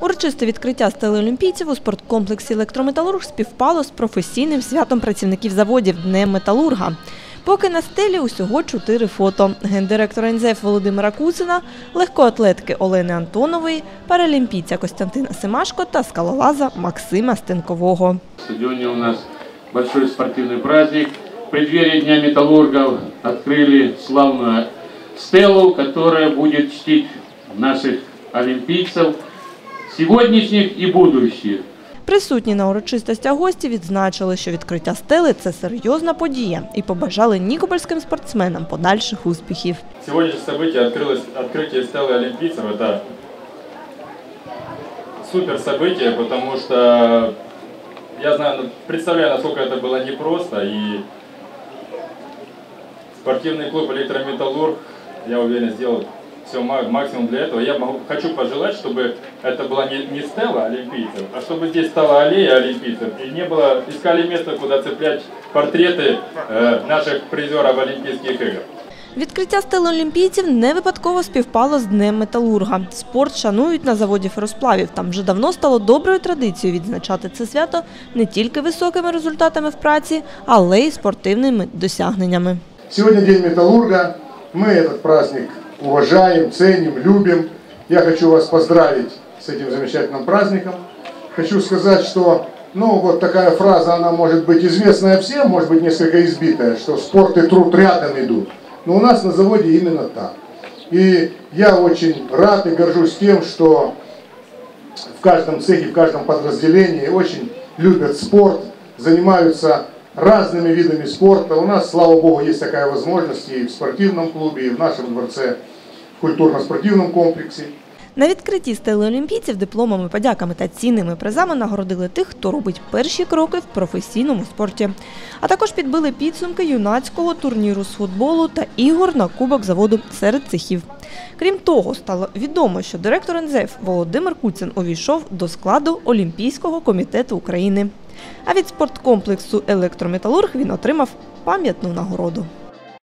Урочисте відкриття стели олімпійців у спорткомплексі «Електрометалург» співпало з професійним святом працівників заводів Днем металурга. Поки на стелі усього чотири фото. Гендиректора НЗФ Володимира Куцина, легкоатлетки Олени Антонової, паралімпійця Костянтина Семашко та скалолаза Максима Стенкового. Стадионе у нас большой спортивный праздник. В преддверии Дня металлургов открыли славную стелу, которая будет чтить наших олимпийцев, сегодняшних и будущих. Присутні на урочистостях гості відзначили, що відкриття стели – це серйозна подія і побажали нікопольським спортсменам подальших успіхів. Сегодняшнее событие открылось, открытие стелы олимпийцев. Это супер событие, потому что я знаю, представляю, насколько это было непросто. И спортивный клуб «Электрометаллург», я уверен, сделал все максимум для этого. Я могу, хочу пожелать, чтобы это была не, не стела олимпийцев, а чтобы здесь стала аллея олимпийцев. И не было, искали место, куда цеплять портреты э, наших призеров Олимпийских игр. Відкриття стели олімпійців не випадково співпало з Днем металурга. Спорт шанують на заводі феросплавів. Там вже давно стало доброю традицією відзначати це свято не тільки високими результатами в праці, але й спортивними досягненнями. Сегодня День металлурга. Мы этот праздник уважаем, ценим, любим. Я хочу вас поздравить с этим замечательным праздником. Хочу сказать, что ну, вот такая фраза, она может быть известная всем, может быть несколько избитая, что спорт и труд рядом идут. Но у нас на заводе именно так. И я очень рад и горжусь тем, что в каждом цехе, в каждом подразделении очень любят спорт, занимаются разными видами спорта. У нас, слава богу, есть такая возможность и в спортивном клубе, и в нашем дворце, в культурно-спортивном комплексе. На відкритті стели олімпійців дипломами, подяками та цінними призами нагородили тих, хто робить перші кроки в професійному спорті. А також підбили підсумки юнацького турніру з футболу та ігор на кубок заводу серед цехів. Крім того, стало відомо, що директор НЗФ Володимир Куцин увійшов до складу Олімпійського комітету України. А від спорткомплексу Електрометалург він отримав пам'ятну нагороду.